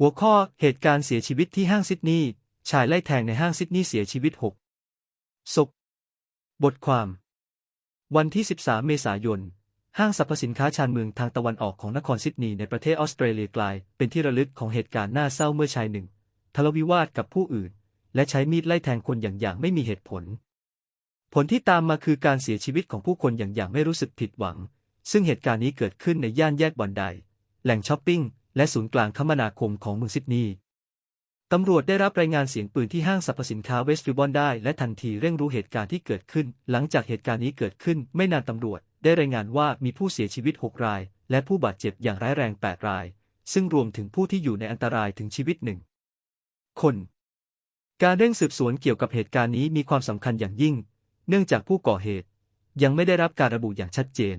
หัวข้อเหตุการณ์เสียชีวิตที่ห้างซิดนีย์ชายไล่แทงในห้างซิดนีย์เสียชีวิต 6 ศพ บทความ วันที่ 13 เมษายน ห้างสรรพสินค้าชานเมืองทางตะวันออกของนครซิดนีย์ในประเทศออสเตรเลียกลาย เป็นที่ระลึกของเหตุการณ์น่าเศร้าเมื่อชายหนึ่งทะเลาะวิวาทกับผู้อื่น และใช้มีดไล่แทงคนอย่างอย่างไม่มีเหตุผล ผลที่ตามมาคือการเสียชีวิตของผู้คนอย่างอย่างไม่รู้สึกผิดหวัง ซึ่งเหตุการณ์นี้เกิดขึ้นในย่านแยกบอนไดแหล่งช้อปปิ้ง และศูนย์กลางคมนาคมของเมืองซิดนีย์ตำรวจได้รับรายงานเสียงปืนที่ห้างสรรพสินค้าเวสต์ฟิลบอนได้ และทันทีเร่งรู้เหตุการณ์ที่เกิดขึ้น หลังจากเหตุการณ์นี้เกิดขึ้น ไม่นานตำรวจ ได้รายงานว่ามีผู้เสียชีวิต 6 ราย และผู้บาดเจ็บอย่างร้ายแรง 8 ราย ซึ่งรวมถึงผู้ที่อยู่ในอันตรายถึงชีวิตหนึ่งคน การเร่งสืบสวนเกี่ยวกับเหตุการณ์นี้มีความสำคัญอย่างยิ่ง เนื่องจากผู้ก่อเหตุ ยังไม่ได้รับการระบุอย่างชัดเจน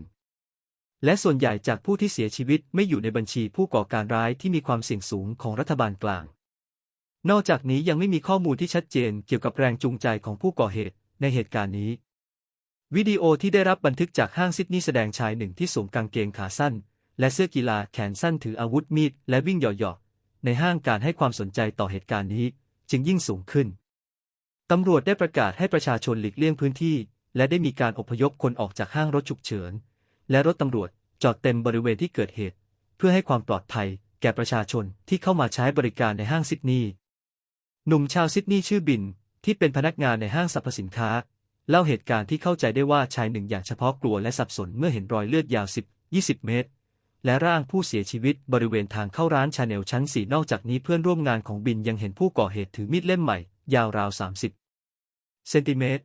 และส่วนใหญ่จากผู้ที่เสียชีวิตไม่อยู่ในบัญชีผู้ก่อการร้ายที่มีความเสี่ยงสูงของรัฐบาลกลาง นอกจากนี้ยังไม่มีข้อมูลที่ชัดเจนเกี่ยวกับแรงจูงใจของผู้ก่อเหตุในเหตุการณ์นี้ วิดีโอที่ได้รับบันทึกจากห้างซิดนีย์แสดงชายหนึ่งที่สวมกางเกงขาสั้น และเสื้อกีฬาแขนสั้นถืออาวุธมีดและวิ่งหยาะๆในห้างการให้ความสนใจต่อเหตุการณ์นี้จึงยิ่งสูงขึ้น ตำรวจได้ประกาศให้ประชาชนหลีกเลี่ยงพื้นที่ และได้มีการอพยพคนออกจากห้างรถฉุกเฉิน และรถตำรวจจอดเต็มบริเวณที่เกิดเหตุ เพื่อให้ความปลอดภัยแก่ประชาชนที่เข้ามาใช้บริการในห้างซิดนีย์หนุ่มชาวซิดนีย์ชื่อบินที่เป็นพนักงานในห้างสรรพสินค้า เล่าเหตุการณ์ที่เข้าใจได้ว่าชายหนึ่งอย่างเฉพาะกลัวและสับสนเมื่อเห็นรอยเลือดยาว 10 20 เมตร และร่างผู้เสียชีวิตบริเวณทางเข้าร้านชาแนลชั้น 4 นอกจากนี้เพื่อนร่วมงานของบินยังเห็นผู้ก่อเหตุถือมีดเล่มใหม่ ยาวราว 30 เซนติเมตร